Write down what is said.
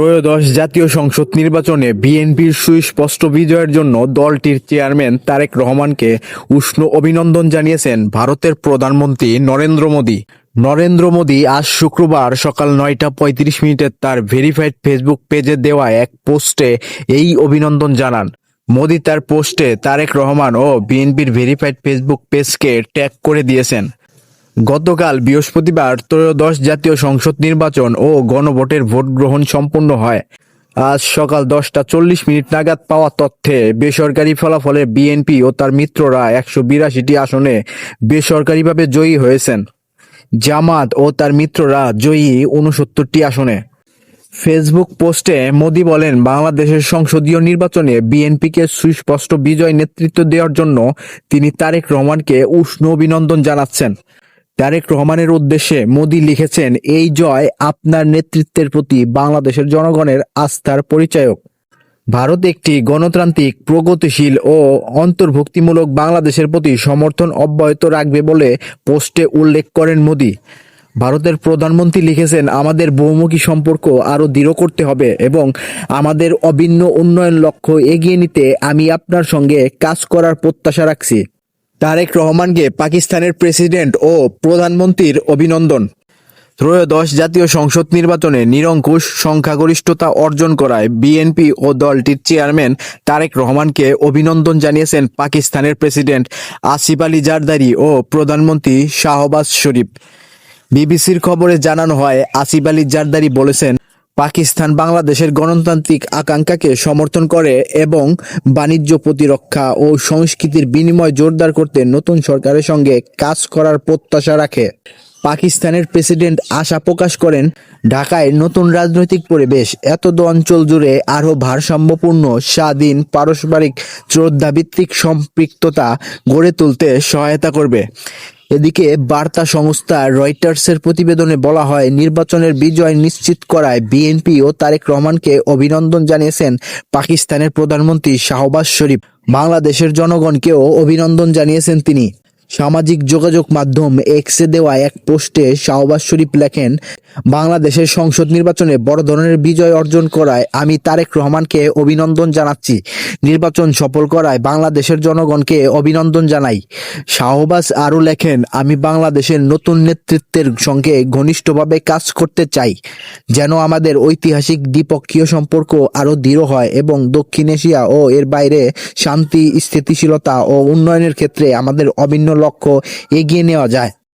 ত্রয়োদশ জাতীয় সংসদ নির্বাচনে বিএনপির সুস্পষ্ট বিজয়ের জন্য দলটির চেয়ারম্যান তারেক রহমানকে উষ্ণ অভিনন্দন জানিয়েছেন ভারতের প্রধানমন্ত্রী নরেন্দ্র মোদী। নরেন্দ্র মোদী আজ শুক্রবার সকাল নয়টা পঁয়ত্রিশ মিনিটে তার ভেরিফাইড ফেসবুক পেজে দেওয়া এক পোস্টে এই অভিনন্দন জানান। মোদী তার পোস্টে তারেক রহমান ও বিএনপির ভেরিফাইড ফেসবুক পেজকে ট্যাগ করে দিয়েছেন। গতকাল বৃহস্পতিবার ত্রয়োদশ জাতীয় সংসদ নির্বাচন ও গণভোটের ভোট গ্রহণ সম্পন্ন হয়। আজ সকাল দশটা চল্লিশ মিনিট নাগাদ পাওয়া তথ্যে, বেসরকারি ফলাফলে বিএনপি ও তার মিত্ররা একশো বিরাশিটি আসনে বেসরকারিভাবে জয়ী হয়েছেন। জামাত ও তার মিত্ররা জয়ী উনসত্তরটি আসনে। ফেসবুক পোস্টে মোদি বলেন, বাংলাদেশের সংসদীয় নির্বাচনে বিএনপিকে সুস্পষ্ট বিজয় নেতৃত্ব দেওয়ার জন্য তিনি তারেক রহমানকে উষ্ণ অভিনন্দন জানাচ্ছেন। তারেক রহমানের উদ্দেশ্যে মোদী লিখেছেন, এই জয় আপনার নেতৃত্বের প্রতি বাংলাদেশের জনগণের আস্থার পরিচায়ক। ভারত একটি গণতান্ত্রিক, প্রগতিশীল ও অন্তর্ভুক্তিমূলক বাংলাদেশের প্রতি সমর্থন অব্যাহত রাখবে বলে পোস্টে উল্লেখ করেন মোদী। ভারতের প্রধানমন্ত্রী লিখেছেন, আমাদের বহুমুখী সম্পর্ক আরও দৃঢ় করতে হবে এবং আমাদের অভিন্ন উন্নয়ন লক্ষ্য এগিয়ে নিতে আমি আপনার সঙ্গে কাজ করার প্রত্যাশা রাখছি। তারেক রহমানকে পাকিস্তানের প্রেসিডেন্ট ও প্রধানমন্ত্রীর অভিনন্দন। ত্রয়োদশ জাতীয় সংসদ নির্বাচনে নিরঙ্কুশ সংখ্যাগরিষ্ঠতা অর্জন করায় বিএনপি ও দলটির চেয়ারম্যান তারেক রহমানকে অভিনন্দন জানিয়েছেন পাকিস্তানের প্রেসিডেন্ট আসিফ আলী জারদারি ও প্রধানমন্ত্রী শাহবাজ শরীফ। বিবিসির খবরে জানানো হয়, আসিফ আলী জারদারি বলেছেন পাকিস্তান বাংলাদেশের গণতান্ত্রিক আকাঙ্ক্ষাকে সমর্থন করে এবং বাণিজ্য প্রতিরক্ষা ও সংস্কৃতির বিনিময় জোরদার করতে নতুন সরকারের সঙ্গে কাজ করার প্রত্যাশা রাখে। পাকিস্তানের প্রেসিডেন্ট আশা প্রকাশ করেন, ঢাকায় নতুন রাজনৈতিক পরিবেশ এতদ অঞ্চল জুড়ে আরও ভারসাম্যপূর্ণ, স্বাধীন, পারস্পরিক শ্রদ্ধাভিত্তিক সম্পৃক্ততা গড়ে তুলতে সহায়তা করবে। এদিকে বার্তা সংস্থা রয়টার্সের প্রতিবেদনে বলা হয়, নির্বাচনের বিজয় নিশ্চিত করায় বিএনপি ও তারেক রহমানকে অভিনন্দন জানিয়েছেন পাকিস্তানের প্রধানমন্ত্রী শাহবাজ শরীফ। বাংলাদেশের জনগণকেও অভিনন্দন জানিয়েছেন তিনি। সামাজিক যোগাযোগ মাধ্যম এক্সে দেওয়া এক পোস্টে শাহবাজ শরীফ লেখেন, বাংলাদেশের সংসদ নির্বাচনে বড় ধরনের বিজয় অর্জন করায় আমি তারেক রহমানকে অভিনন্দন জানাচ্ছি। নির্বাচন সফল করায় বাংলাদেশের জনগণকে অভিনন্দন জানাই। শাহবাজ আরও লেখেন, আমি বাংলাদেশের নতুন নেতৃত্বের সঙ্গে ঘনিষ্ঠভাবে কাজ করতে চাই, যেন আমাদের ঐতিহাসিক দ্বিপক্ষীয় সম্পর্ক আরও দৃঢ় হয় এবং দক্ষিণ এশিয়া ও এর বাইরে শান্তি, স্থিতিশীলতা ও উন্নয়নের ক্ষেত্রে আমাদের অভিন্ন লক্ষ্য এগিয়ে নেওয়া যায়।